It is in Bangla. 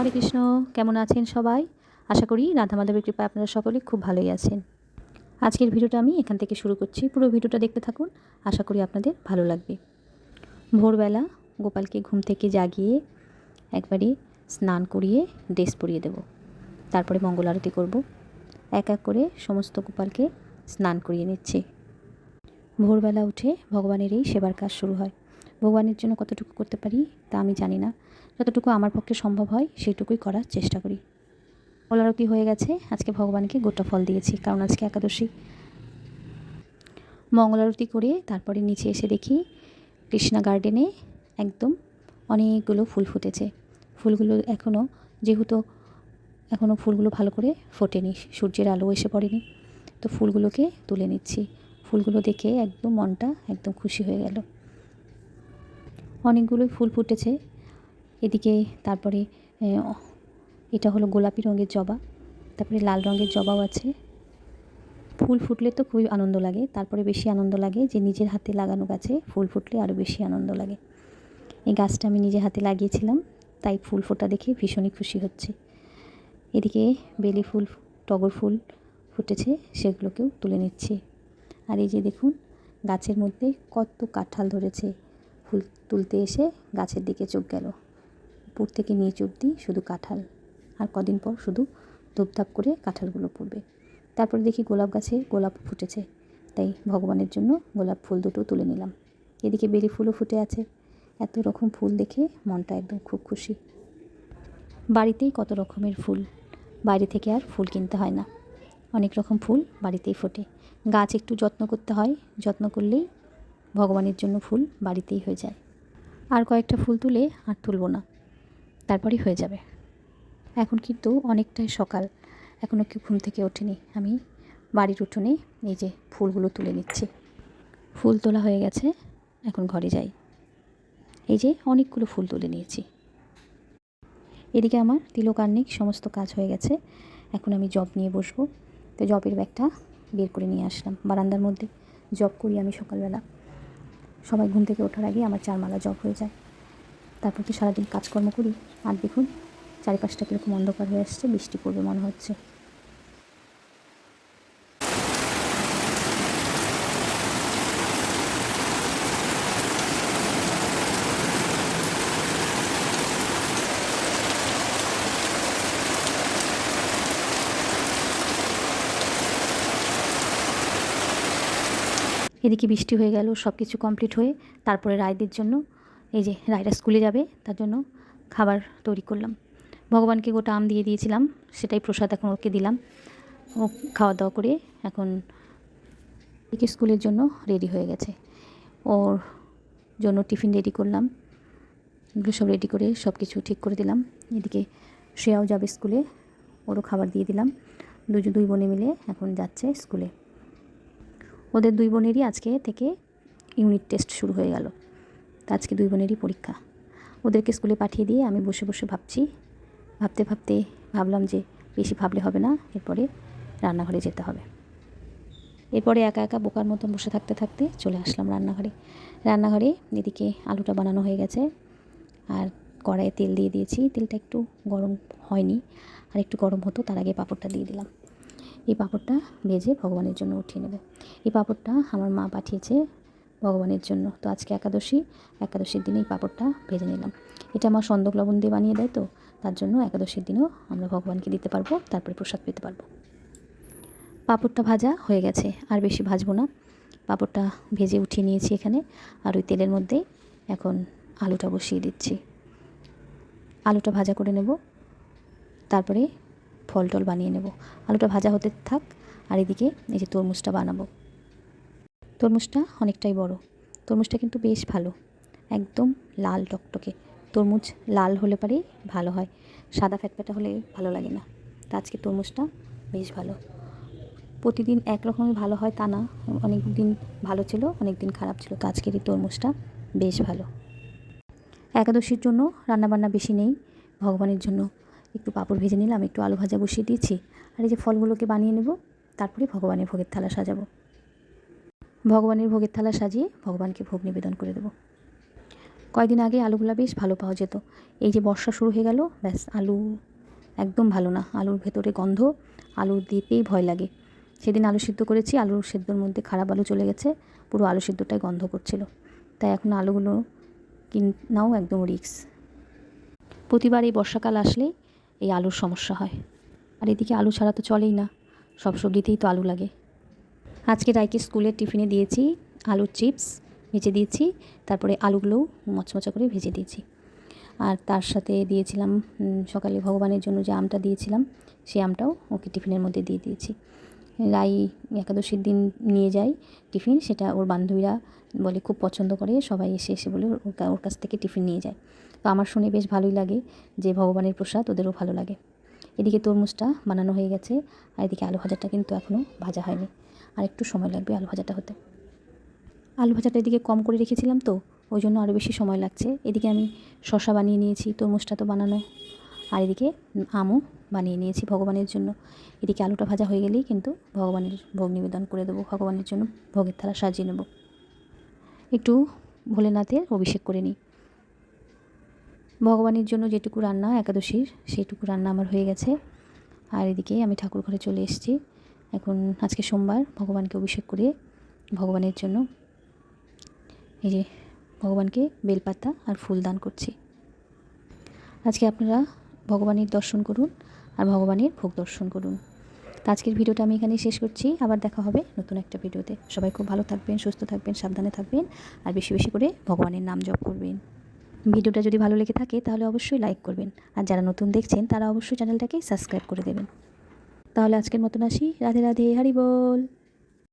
হরে কৃষ্ণ, কেমন আছেন সবাই? আশা করি রাধা মাধবের কৃপায় আপনারা সকলে খুব ভালোই আছেন। আজকের ভিডিওটা আমি এখান থেকে শুরু করছি। পুরো ভিডিওটা দেখতে থাকুন, আশা করি আপনাদের ভালো লাগবে। ভোরবেলা গোপালকে ঘুম থেকে জাগিয়ে একবারে স্নান করিয়ে ড্রেস পরিয়ে দেব। তারপরে মঙ্গল আরতি করব। এক এক করে সমস্ত গোপালকে স্নান করিয়ে নিচ্ছি। ভোরবেলা উঠে ভগবানের এই সেবার কাজ শুরু হয়। ভগবানের জন্য কতটুকু করতে পারি তা আমি জানি না। যতটুকু আমার পক্ষে সম্ভব হয় সেইটুকুই করার চেষ্টা করি। আরতি হয়ে গেছে, আজকে ভগবানকে গোটা ফল দিয়েছি, কারণ আজকে একাদশী। মঙ্গল আরতি করে তারপরে নিচে এসে দেখি কৃষ্ণা গার্ডেনে একদম অনেকগুলো ফুল ফুটেছে। ফুলগুলো এখনও যেহেতু এখনও ফুলগুলো ভালো করে ফোটেনি, সূর্যের আলো এসে পড়েনি, তো ফুলগুলোকে তুলে নিচ্ছি। ফুলগুলো দেখে একদম মনটা একদম খুশি হয়ে গেল। অনেকগুলোই ফুল ফুটেছে এদিকে তারপরে এটা হলো গোলাপি রঙের জবা, তারপরে লাল রঙের জবাও আছে। ফুল ফুটলে তো খুবই আনন্দ লাগে, তারপরে বেশি আনন্দ লাগে যে নিজের হাতে লাগানো গাছে ফুল ফুটলে আরও বেশি আনন্দ লাগে। এই গাছটা আমি নিজের হাতে লাগিয়েছিলাম, তাই ফুল ফোটা দেখে ভীষণই খুশি হচ্ছে। এদিকে বেলি ফুল, টগর ফুল ফুটেছে, সেগুলোকেও তুলে নিচ্ছি। আর এই যে দেখুন, গাছের মধ্যে কত কাঁঠাল ধরেছে। ফুল তুলতে এসে গাছের দিকে চোখ গেল। উপর থেকে নিচ অবধি শুধু কাঁঠাল। আর কদিন পর শুধু ধূপধাপ করে কাঁঠালগুলো পড়বে। তারপরে দেখি গোলাপ গাছে গোলাপ ফুটেছে। তাই ভগবানের জন্য গোলাপ ফুল দুটো তুলে নিলাম। এদিকে বেলি ফুলও ফুটে আছে। এত রকম ফুল দেখে মনটা একদম খুব খুশি। বাড়িতেই কত রকমের ফুল। বাইরে থেকে আর ফুল কিনতে হয় না। অনেক রকম ফুল বাড়িতেই ফোটে। গাছ একটু যত্ন করতে হয়। যত্ন করলেই ভগবানের জন্য ফুল বাড়িতেই হয়ে যায়। আর কয়েকটা ফুল তুলে আর তুলব না। তারপরেই হয়ে যাবে। এখন কিন্তু অনেকটাই সকাল। এখনও কেউ ঘুম থেকে ওঠেনি। আমি বাড়ির উঠোনে এই যে ফুলগুলো তুলে নিচ্ছি। ফুল তোলা হয়ে গেছে। এখন ঘরে যাই। এই যে অনেকগুলো ফুল তুলে নিয়েছি। এদিকে আমার তিলকার্নিক সমস্ত কাজ হয়ে গেছে। এখন আমি জব নিয়ে বসবো। তো জবের ব্যাগটা বের করে নিয়ে আসলাম বারান্দার মধ্যে। জব করি আমি সকালবেলা। সবাই ঘুম থেকে ওঠার আগে আমার চারমালা জব হয়ে যায়। তারপর তো সারাদিন কাজকর্ম করি? আর দেখুন, চারিপাশটা কীরকম অন্ধকার হয়ে আসছে, বৃষ্টি পড়বে মনে হচ্ছে। এদিকে বৃষ্টি হয়ে গেল সব কিছু কমপ্লিট হয়ে, তারপরে রায়দের জন্য এই যে রায়রা স্কুলে যাবে, তার জন্য খাবার তৈরি করলাম। ভগবানকে গোটা আম দিয়ে দিয়েছিলাম, সেটাই প্রসাদ এখন ওকে দিলাম। ও খাওয়া দাওয়া করে এখন এদিকে স্কুলের জন্য রেডি হয়ে গেছে। ওর জন্য টিফিন রেডি করলাম, এগুলো সব রেডি করে সব কিছু ঠিক করে দিলাম। এদিকে শ্রেয়াও যাবে স্কুলে, ওরও খাবার দিয়ে দিলাম। দুজন দুই বোনে মিলে এখন যাচ্ছে স্কুলে। ওদের দুই বোনেরই আজকে থেকে ইউনিট টেস্ট শুরু হয়ে গেল। তা আজকে দুই বোনেরই পরীক্ষা। ওদেরকে স্কুলে পাঠিয়ে দিয়ে আমি বসে বসে ভাবছি। ভাবতে ভাবতে ভাবলাম যে বেশি ভাবলে হবে না, এরপরে রান্নাঘরে যেতে হবে। এরপরে একা একা বোকার মতন বসে থাকতে থাকতে চলে আসলাম রান্নাঘরে। রান্নাঘরে এদিকে আলুটা বানানো হয়ে গেছে। আর কড়াইয়ে তেল দিয়ে দিয়েছি। তেলটা একটু গরম হয়নি। আর একটু গরম হতো, তার আগে পাঁপড়টা দিয়ে দিলাম। এই পাঁপড়টা ভেজে ভগবানের জন্য উঠিয়ে নেবে। এই পাঁপড়টা আমার মা পাঠিয়েছে ভগবানের জন্য। তো আজকে একাদশী, একাদশীর দিনেই পাঁপড়টা ভেজে নিলাম। এটা আমার সন্দক লবণ দিয়ে বানিয়ে দেয় তো, তার জন্য একাদশীর দিনেও আমরা ভগবানকে দিতে পারব, তারপরে প্রসাদ পেতে পারব। পাঁপড়টা ভাজা হয়ে গেছে, আর বেশি ভাজবো না। পাঁপড়টা ভেজে উঠিয়ে নিয়েছি এখানে, আর ওই তেলের মধ্যেই এখন আলুটা বসিয়ে দিচ্ছি। আলুটা ভাজা করে নেব, তারপরে ফল টল বানিয়ে নেব। আলুটা ভাজা হতে থাক, আর এদিকে এই যে তরমুজটা বানাবো। তরমুজটা অনেকটাই বড়। তরমুজটা কিন্তু বেশ ভালো। একদম লাল টকটকে। তরমুজ লাল হলে পরেই ভালো হয়। সাদা ফ্যাটফ্যাটা হলে ভালো লাগে না। তা আজকে তরমুজটা বেশ ভালো। প্রতিদিন একরকমই ভালো হয় তা না। অনেক দিন ভালো ছিল অনেক দিন খারাপ ছিল। তো আজকের এই তরমুজটা বেশ ভালো। একাদশীর জন্য রান্নাবান্না বেশি নেই। ভগবানের জন্য একটু পাঁপড় ভেজে নিলাম, একটু আলু ভাজা বসিয়ে দিয়েছি। আর এই যে ফলগুলোকে বানিয়ে নেব, তারপরে ভগবানের ভোগের থালা সাজাবো। ভগবানের ভোগের থালা সাজিয়ে ভগবানকে ভোগ নিবেদন করে দেবো। কয়েকদিন আগে আলুগুলো বেশ ভালো পাওয়া যেত। এই যে বর্ষা শুরু হয়ে গেল, ব্যাস আলু একদম ভালো না। আলুর ভেতরে গন্ধ, আলু দিতেই ভয় লাগে। সেদিন আলু সিদ্ধ করেছি আলুর সেদ্ধর মধ্যে খারাপ আলু চলে গেছে, পুরো আলু সিদ্ধটাই গন্ধ করছিল। তাই এখন আলুগুলো কিনাও একদম রিক্স প্রতিবার এই বর্ষাকাল আসলে এই আলুর সমস্যা হয়। আর এদিকে আলু ছাড়া তো চলেই না। সব সবজিতেই তো আলু লাগে। আজকে রাইকে স্কুলের টিফিনে দিয়েছি আলুর চিপস ভেজে দিয়েছি, তারপরে আলুগুলোও মচমচা করে ভেজে দিয়েছি। আর তার সাথে দিয়েছিলাম সকালে ভগবানের জন্য যে আমটা দিয়েছিলাম সেই আমটাও ওকে টিফিনের মধ্যে দিয়ে দিয়েছি। রাই একাদশীর দিন নিয়ে যায় টিফিন, সেটা ওর বান্ধবীরা বলে খুব পছন্দ করে, সবাই এসে এসে বলে ওর কাছ থেকে টিফিন নিয়ে যায়। তো আমার শুনে বেশ ভালোই লাগে যে ভগবানের প্রসাদ ওদেরও ভালো লাগে। এদিকে তরমুজটা বানানো হয়ে গেছে, আর এদিকে আলু ভাজাটা কিন্তু এখনও ভাজা হয়নি। আর একটু সময় লাগবে আলু ভাজাটা হতে। আলু ভাজাটা এদিকে কম করে রেখেছিলাম তো, ওই জন্য আরও বেশি সময় লাগছে। এদিকে আমি শশা বানিয়ে নিয়েছি, তরমুজটা তো বানানো। আর এদিকে আমও বানিয়ে নিয়েছি ভগবানের জন্য। এদিকে আলুটা ভাজা হয়ে গেলেই কিন্তু ভগবানের ভোগ নিবেদন করে দেবো, ভগবানের জন্য ভোগের থালা সাজিয়ে নেব। একটু ভোলেনাথের অভিষেক করে নিই। ভগবানের জন্য যেটুকু রান্না, একাদশীর, সেইটুকু রান্না আমার হয়ে গেছে। আর এদিকে আমি ঠাকুর ঘরে চলে এসেছি। এখন আজকে সোমবার, ভগবানকে অভিষেক করে ভগবানের জন্য এই যে ভগবানকে বেলপাতা আর ফুল দান করছি। আজকে আপনারা ভগবানের দর্শন করুন আর ভগবানের ভোগ দর্শন করুন। তো আজকের ভিডিওটা আমি এখানেই শেষ করছি। আবার দেখা হবে নতুন একটা ভিডিওতে। সবাই খুব ভালো থাকবেন, সুস্থ থাকবেন, সাবধানে থাকবেন আর বেশি বেশি করে ভগবানের নাম জপ করবেন। ভিডিওটা যদি ভালো লেগে থাকে তাহলে অবশ্যই লাইক করবেন। আর যারা নতুন দেখছেন তারা অবশ্যই চ্যানেলটাকে সাবস্ক্রাইব করে দেবেন। তাহলে আজকের মতন আসি। রাধে রাধে হারি বল।